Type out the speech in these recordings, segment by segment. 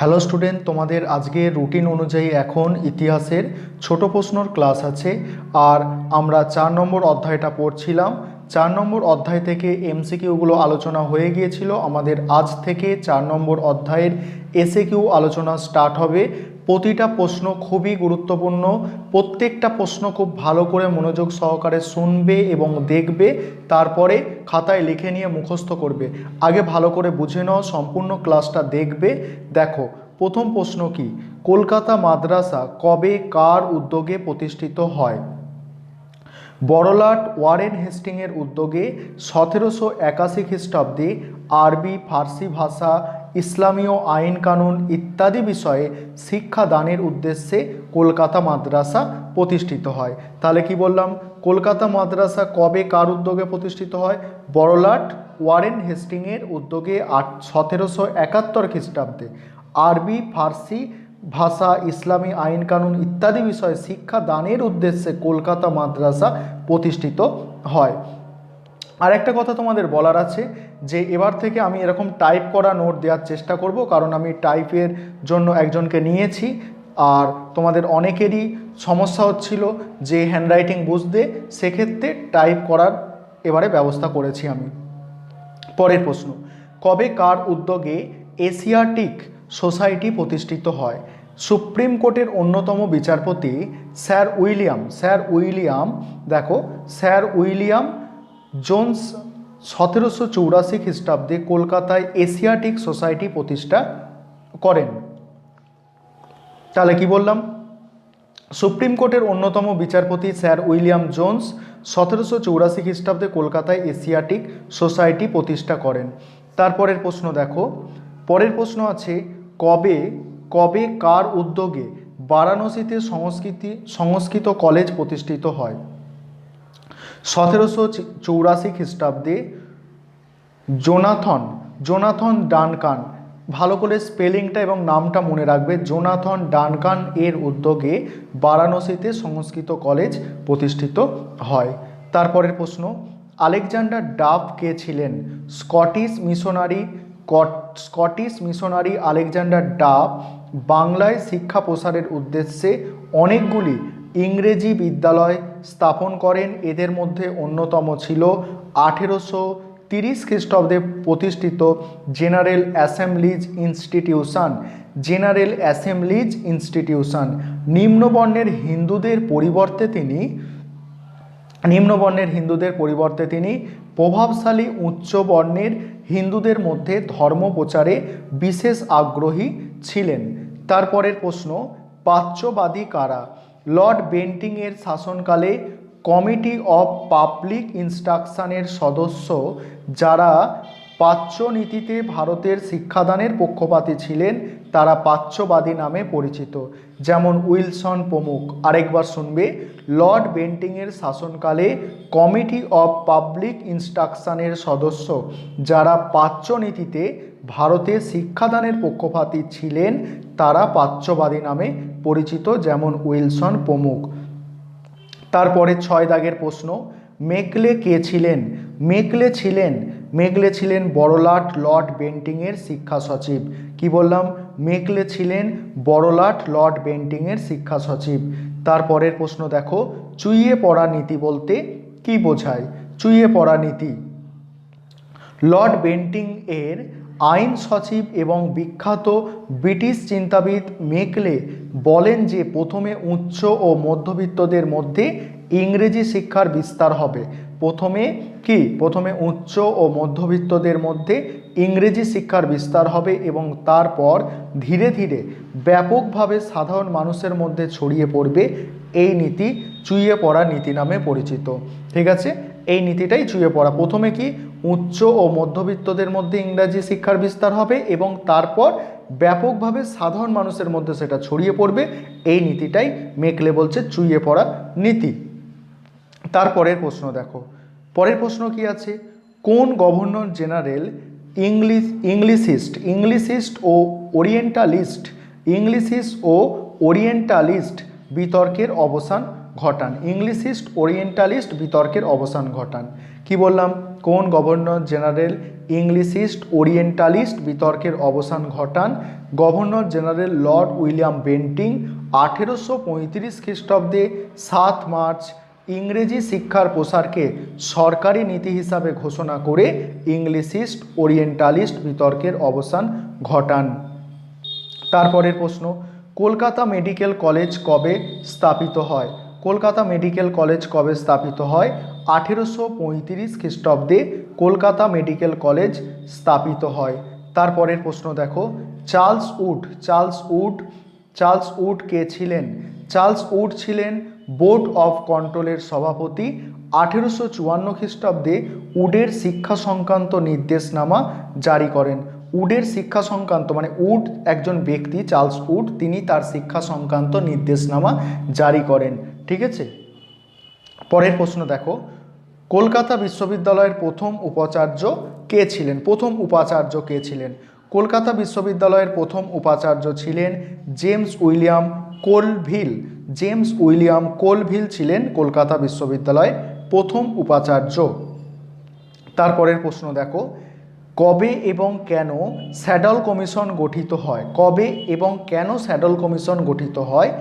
Hello student, তোমাদের আজকে routine অনুযায়ী এখন ইতিহাসের ছোট প্রশ্নর ক্লাস আছে আর আমরা চার নম্বর অধ্যায়টা পড়ছিলাম। চার নম্বর অধ্যায় থেকে এমসিকিউগুলো আলোচনা হয়ে গিয়েছিল। আমাদের আজ থেকে চার নম্বর অধ্যায়ের এসে কিউ আলোচনা স্টার্ট হবে। প্রতিটা প্রশ্ন খুবই গুরুত্বপূর্ণ। প্রত্যেকটা প্রশ্ন খুব ভালো করে মনোযোগ সহকারে শুনবে এবং দেখবে, তারপরে খাতায় লিখে নিয়ে মুখস্থ করবে। আগে ভালো করে বুঝে নাও, সম্পূর্ণ ক্লাসটা দেখবে। দেখো, প্রথম প্রশ্ন কি? কলকাতা মাদ্রাসা কবে কার উদ্যোগে প্রতিষ্ঠিত হয়? বড়লাট ওয়ারেন হেস্টিংয়ের উদ্যোগে সতেরোশো একাশি খ্রিস্টাব্দে আরবি ফার্সি ভাষা ইসলামীয় আইন কানুন ইত্যাদি বিষয়ে শিক্ষা দানের উদ্দেশ্যে কলকাতা মাদ্রাসা প্রতিষ্ঠিত হয়। তাহলে কি বললাম? কলকাতা মাদ্রাসা কবে কার উদ্যোগে প্রতিষ্ঠিত হয়? বড়লাট ওয়ারেন হেস্টিংয়ের উদ্যোগে আট, সতেরোশো একাত্তর খ্রিস্টাব্দে। আরবি, ফার্সি ভাষা, ইসলামী আইন কানুন ইত্যাদি বিষয়ে শিক্ষা দানের উদ্দেশ্যে কলকাতা মাদ্রাসা প্রতিষ্ঠিত হয়। আর একটা কথা তোমাদের বলার আছে যে এবার থেকে আমি এরকম টাইপ করা নোট দেওয়ার চেষ্টা করব, কারণ আমি টাইপের জন্য একজনকে নিয়েছি। আর তোমাদের অনেকেরই সমস্যা হচ্ছিল যে হ্যান্ডরাইটিং বুঝতে, সেক্ষেত্রে টাইপ করার এবারে ব্যবস্থা করেছি আমি। পরের প্রশ্ন, কবে কার উদ্যোগে এশিয়াটিক সোসাইটি প্রতিষ্ঠিত হয়? সুপ্রিম কোর্টের অন্যতম বিচারপতি স্যার উইলিয়াম স্যার উইলিয়াম, দেখো, স্যার উইলিয়াম জোন্স সতেরোশো চৌরাশি খ্রিস্টাব্দে কলকাতায় এশিয়াটিক সোসাইটি প্রতিষ্ঠা করেন। তাহলে কি বললাম? সুপ্রিম কোর্টের অন্যতম বিচারপতি স্যার উইলিয়াম জোন্স সতেরোশো চৌরাশি খ্রিস্টাব্দে কলকাতায় এশিয়াটিক সোসাইটি প্রতিষ্ঠা করেন। তারপরের প্রশ্ন দেখো। পরের প্রশ্ন আছে, কবে কবে, কার উদ্যোগে বারাণসীতে সংস্কৃতি, সংস্কৃত কলেজ প্রতিষ্ঠিত হয়? সতেরোশো চৌরাশি খ্রিস্টাব্দে জোনাথন জোনাথন ডানকান, ভালো করে স্পেলিংটা এবং নামটা মনে রাখবে, জোনাথন ডানকান এর উদ্যোগে বারাণসীতে সংস্কৃত কলেজ প্রতিষ্ঠিত হয়। তারপরের প্রশ্ন, আলেকজান্ডার ডাফ কে ছিলেন? Scottish missionary Scottish missionary Alexander Duff বাংলায় শিক্ষা প্রসারের উদ্দেশ্যে অনেকগুলি ইংরেজি বিদ্যালয় স্থাপন করেন। এদের মধ্যে অন্যতম ছিল আঠেরোশো তিরিশ খ্রিস্টাব্দে প্রতিষ্ঠিত general assemblies institution. General assemblies institution. নিম্নবর্ণের হিন্দুদের পরিবর্তে তিনি নিম্নবর্ণের হিন্দুদের পরিবর্তে তিনি প্রভাবশালী উচ্চবর্ণের হিন্দুদের মধ্যে ধর্ম প্রচারে বিশেষ আগ্রহী ছিলেন। তারপরের প্রশ্ন প্রাচ্যবাদী কারা? লর্ড বেন্টিংয়ের শাসনকালে কমিটি অফ পাবলিক ইনস্ট্রাকশানের সদস্য যারা প্রাচ্য নীতিতে ভারতের শিক্ষাদানের পক্ষপাতী ছিলেন, তারা পাচ্যবাদী নামে পরিচিত। যেমন উইলসন প্রমুখ। আরেকবার শুনবে, লর্ড বেন্টিংয়ের শাসনকালে কমিটি অফ পাবলিক ইনস্ট্রাকশানের সদস্য যারা প্রাচ্য নীতিতে ভারতের শিক্ষাদানের পক্ষপাতী ছিলেন, তারা পাচ্যবাদী নামে পরিচিত, যেমন উইলসন প্রমুখ। তারপরে ছয় দাগের প্রশ্ন, মেকলে কে ছিলেন? মেকলে ছিলেন মেকলে ছিলেন বড়লাট লর্ড বেন্টিংয়ের শিক্ষা সচিব। কি বললাম? মেকলে ছিলেন বড়লাট লর্ড বেন্টিংয়ের শিক্ষা সচিব। তারপরের প্রশ্ন দেখো, চুইয়ে পড়া নীতি বলতে কি বোঝায়? চুইয়ে পড়া নীতি। লর্ড বেন্টিং এর আইন সচিব এবং বিখ্যাত ব্রিটিশ চিন্তাবিদ মেকলে বলেন যে প্রথমে উচ্চ ও মধ্যবিত্তদের মধ্যে ইংরেজি শিক্ষার বিস্তার হবে। প্রথমে কি? প্রথমে উচ্চ ও মধ্যবিত্তদের মধ্যে ইংরেজি শিক্ষার বিস্তার হবে এবং তারপর ধীরে ধীরে ব্যাপকভাবে সাধারণ মানুষের মধ্যে ছড়িয়ে পড়বে। এই নীতি চুইয়ে পড়া নীতি নামে পরিচিত। ঠিক আছে? এই নীতিটাই চুইয়ে পড়া। প্রথমে কি? উচ্চ ও মধ্যবিত্তদের মধ্যে ইংরাজি শিক্ষার বিস্তার হবে এবং তারপর ব্যাপকভাবে সাধারণ মানুষের মধ্যে সেটা ছড়িয়ে পড়বে। এই নীতিটাই মেকলে বলছে চুইয়ে পড়া নীতি। তারপরের প্রশ্ন দেখো। পরের প্রশ্ন কি আছে? কোন governor general English, Englishist Englishist ও ওরিয়েন্টালিস্ট, ইংলিশিস্ট ও ওরিয়েন্টালিস্ট বিতর্কের অবসান ঘটান। ইংলিশিস্ট, ওরিয়েন্টালিস্ট বিতর্কের অবসান ঘটান। কি বললাম? কোন গভর্নর জেনারেল ইংলিশিস্ট, ওরিয়েন্টালিস্ট বিতর্কের অবসান ঘটান? Governor general lord William Bentinck আঠেরোশো পঁয়ত্রিশ খ্রিস্টাব্দে সাত মার্চ ইংরেজি শিক্ষার প্রসারকে সরকারি নীতি হিসাবে ঘোষণা করে ইংলিশিস্ট, ওরিয়েন্টালিস্ট বিতর্কের অবসান ঘটান। তারপরের প্রশ্ন, কলকাতা মেডিকেল কলেজ কবে স্থাপিত হয়? কলকাতা মেডিকেল কলেজ কবে স্থাপিত হয়? আঠেরোশো পঁয়ত্রিশ খ্রিস্টাব্দে কলকাতা মেডিকেল কলেজ স্থাপিত হয়। তারপরের প্রশ্ন দেখো। Charles Wood Charles Wood Charles Wood কে ছিলেন? চার্লস উড ছিলেন বোর্ড অফ কন্ট্রোলের সভাপতি। আঠেরোশো চুয়ান্ন খ্রিস্টাব্দে উডের শিক্ষা সংক্রান্ত নির্দেশনামা জারি করেন। উডের শিক্ষা সংক্রান্ত মানে উড একজন ব্যক্তি, চার্লস উড, তিনি তার শিক্ষা সংক্রান্ত নির্দেশনামা জারি করেন। ঠিক আছে? পরের প্রশ্ন দেখো, কলকাতা বিশ্ববিদ্যালয়ের প্রথম উপাচার্য কে ছিলেন? প্রথম উপাচার্য কে ছিলেন? কলকাতা বিশ্ববিদ্যালয়ের প্রথম উপাচার্য ছিলেন James William Colvile. James William Colvile ছিলেন কলকাতা বিশ্ববিদ্যালয়ের প্রথম উপাচার্য। তারপরের প্রশ্ন দেখো, কবে এবং কেন স্যাডল কমিশন গঠিত হয়? কবে এবং কেন স্যাডল কমিশন গঠিত হয়?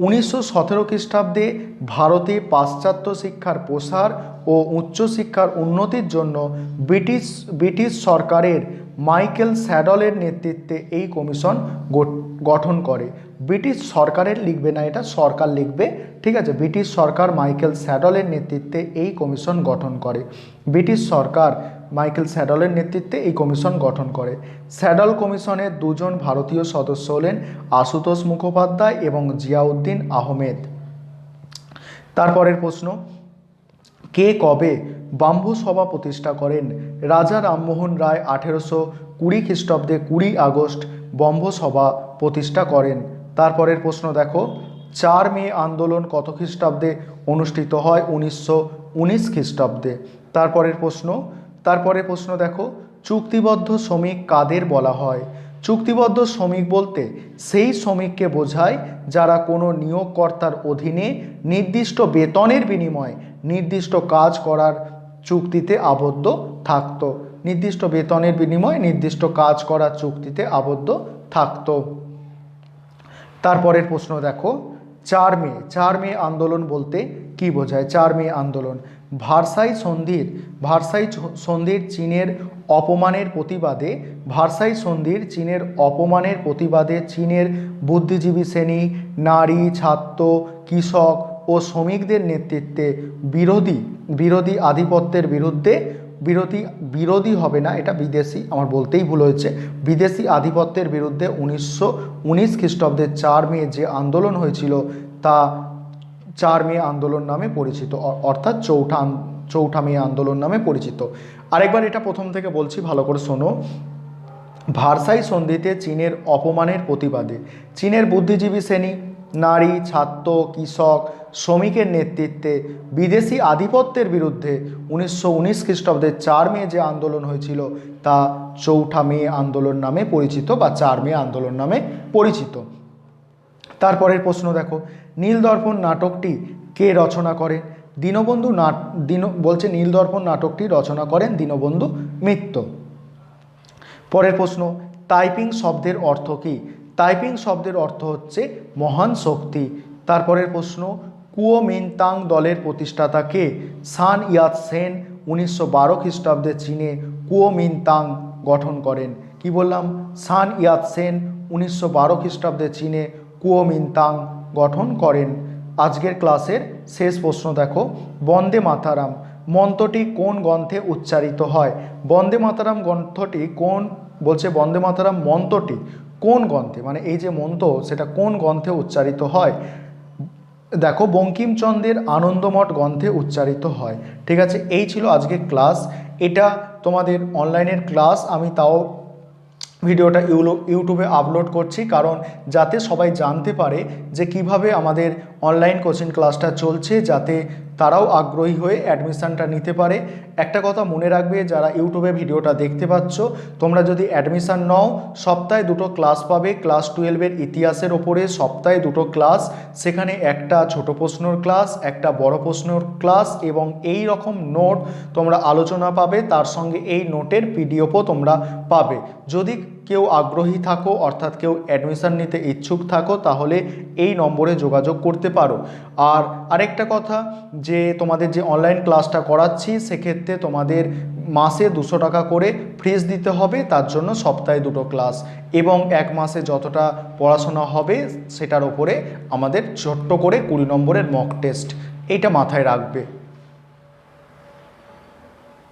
উনিশশো সতেরো খ্রিস্টাব্দে ভারতে পাশ্চাত্য শিক্ষার প্রসার ও উচ্চশিক্ষার উন্নতির জন্য ব্রিটিশ ব্রিটিশ সরকারের মাইকেল স্যাডলের নেতৃত্বে এই কমিশন গঠন করে। ব্রিটিশ সরকারের লিখবে না এটা, সরকার লিখবে। ঠিক আছে, ব্রিটিশ সরকার মাইকেল স্যাডলের নেতৃত্বে এই কমিশন গঠন করে। ব্রিটিশ সরকার মাইকেল স্যাডলের নেতৃত্বে এই কমিশন গঠন করে। স্যাডল কমিশনের দুজন ভারতীয় সদস্য হলেন আশুতোষ মুখোপাধ্যায় এবং জিয়াউদ্দিন আহমেদ। তারপরের প্রশ্ন, কে কবে বাম্বু সভা প্রতিষ্ঠা করেন? রাজা রামমোহন রায় আঠেরোশো কুড়ি খ্রিস্টাব্দে কুড়ি আগস্ট বম্ব সভা প্রতিষ্ঠা করেন। তারপরের প্রশ্ন দেখো, চার মে আন্দোলন কত খ্রিস্টাব্দে অনুষ্ঠিত হয়? উনিশশো উনিশ খ্রিস্টাব্দে। তারপরের প্রশ্ন তারপরের প্রশ্ন দেখো, চুক্তিবদ্ধ শ্রমিক কাদের বলা হয়? চুক্তিবদ্ধ শ্রমিক বলতে সেই শ্রমিককে বোঝায় যারা কোনো নিয়োগকর্তার অধীনে নির্দিষ্ট বেতনের বিনিময়ে নির্দিষ্ট কাজ করার চুক্তিতে আবদ্ধ থাকতো। নির্দিষ্ট বেতনের বিনিময়ে নির্দিষ্ট কাজ করার চুক্তিতে আবদ্ধ থাকতো। তারপরের প্রশ্ন দেখো, চার মে চার মে আন্দোলন বলতে কি বোঝায়? চার মে আন্দোলন। ভারসাই সন্ধির ভারসাই সন্ধির চীনের অপমানের প্রতিবাদে, ভারসাই সন্ধির চীনের অপমানের প্রতিবাদে চীনের বুদ্ধিজীবী শ্রেণি, নারী, ছাত্র, কৃষক ও শ্রমিকদের নেতৃত্বে বিরোধী বিরোধী আধিপত্যের বিরুদ্ধে বিরোধী বিরোধী হবে না, এটা বিদেশি, আমার বলতেই ভুল হয়েছে। বিদেশি আধিপত্যের বিরুদ্ধে উনিশশো উনিশ খ্রিস্টাব্দের চার মে যে আন্দোলন হয়েছিল, তা চার মে আন্দোলন নামে পরিচিত অর্থাৎ চৌঠা চৌঠা মে আন্দোলন নামে পরিচিত। আরেকবার এটা প্রথম থেকে বলছি, ভালো করে শোনো। ভারসাই সন্ধিতে চীনের অপমানের প্রতিবাদে। চীনের বুদ্ধিজীবী শ্রেণি, নারী, ছাত্র, কৃষক, শ্রমিকের নেতৃত্বে বিদেশি আধিপত্যের বিরুদ্ধে উনিশশো উনিশ খ্রিস্টাব্দের চার মে যে আন্দোলন হয়েছিল, তা চৌঠা মে আন্দোলন নামে পরিচিত বা চার মে আন্দোলন নামে পরিচিত। তারপরের প্রশ্ন দেখো, নীলদর্পণ নাটকটি কে রচনা করে? দীনবন্ধু নাট, দীন, বলছে নীলদর্পণ নাটকটি রচনা করেন দীনবন্ধু মিত্র পরের প্রশ্ন টাইপিং শব্দের অর্থ কী? টাইপিং শব্দের অর্থ হচ্ছে মহান শক্তি। তারপরের প্রশ্ন, কুয়োমিনতাং দলের প্রতিষ্ঠাতা কে? সান ইয়াত সেন উনিশশো বারো খ্রিস্টাব্দে চীনে কুয়োমিনতাং গঠন করেন। কি বললাম? সান ইয়াত সেন উনিশশো বারো খ্রিস্টাব্দে চীনে কুয়োমিনতাং গঠন করেন। আজকের ক্লাসের শেষ প্রশ্ন দেখো, বন্দে মাতারাম, মন্ত্রটি কোন গ্রন্থে উচ্চারিত হয়? বন্দে মাতারাম গ্রন্থটি কোন, বলছে বন্দে মাতারাম মন্ত্রটি কোন গ্রন্থে? মানে এই যে মন্ত্র, সেটা কোন গ্রন্থে উচ্চারিত হয়? দেখো, বঙ্কিমচন্দ্রের আনন্দমঠ গ্রন্থে উচ্চারিত হয়। ঠিক আছে, এই ছিল আজকের ক্লাস। এটা তোমাদের অনলাইনের ক্লাস, আমি তাও ভিডিওটা ইউটিউবে আপলোড করছি। কারণ যাতে সবাই জানতে পারে যে কীভাবে আমাদের অনলাইন কোচিং ক্লাসটা চলছে, যাতে তারাও আগ্রহী হয়ে অ্যাডমিশানটা নিতে পারে। একটা কথা মনে রাখবে, যারা ইউটিউবে ভিডিওটা দেখতে পাচ্ছ, তোমরা যদি অ্যাডমিশান নাও, সপ্তাহে দুটো ক্লাস পাবে। ক্লাস টুয়েলভের ইতিহাসের ওপরে সপ্তাহে দুটো ক্লাস, সেখানে একটা ছোট প্রশ্নর ক্লাস, একটা বড় প্রশ্নর ক্লাস এবং এই রকম নোট তোমরা আলোচনা পাবে, তার সঙ্গে এই নোটের পিডিএফও তোমরা পাবে। যদি কেউ আগ্রহী থাকো, অর্থাৎ কেউ অ্যাডমিশান নিতে ইচ্ছুক থাকো, তাহলে এই নম্বরে যোগাযোগ করতে পারো। আর আরেকটা কথা, যে তোমাদের যে অনলাইন ক্লাসটা করাচ্ছি, সেক্ষেত্রে তোমাদের মাসে দুশো টাকা করে ফিস দিতে হবে, তার জন্য সপ্তাহে দুটো ক্লাস এবং এক মাসে যতটা পড়াশোনা হবে, সেটার ওপরে আমাদের ছোট্ট করে কুড়ি নম্বরের মক টেস্ট এটা মাথায় রাখবে।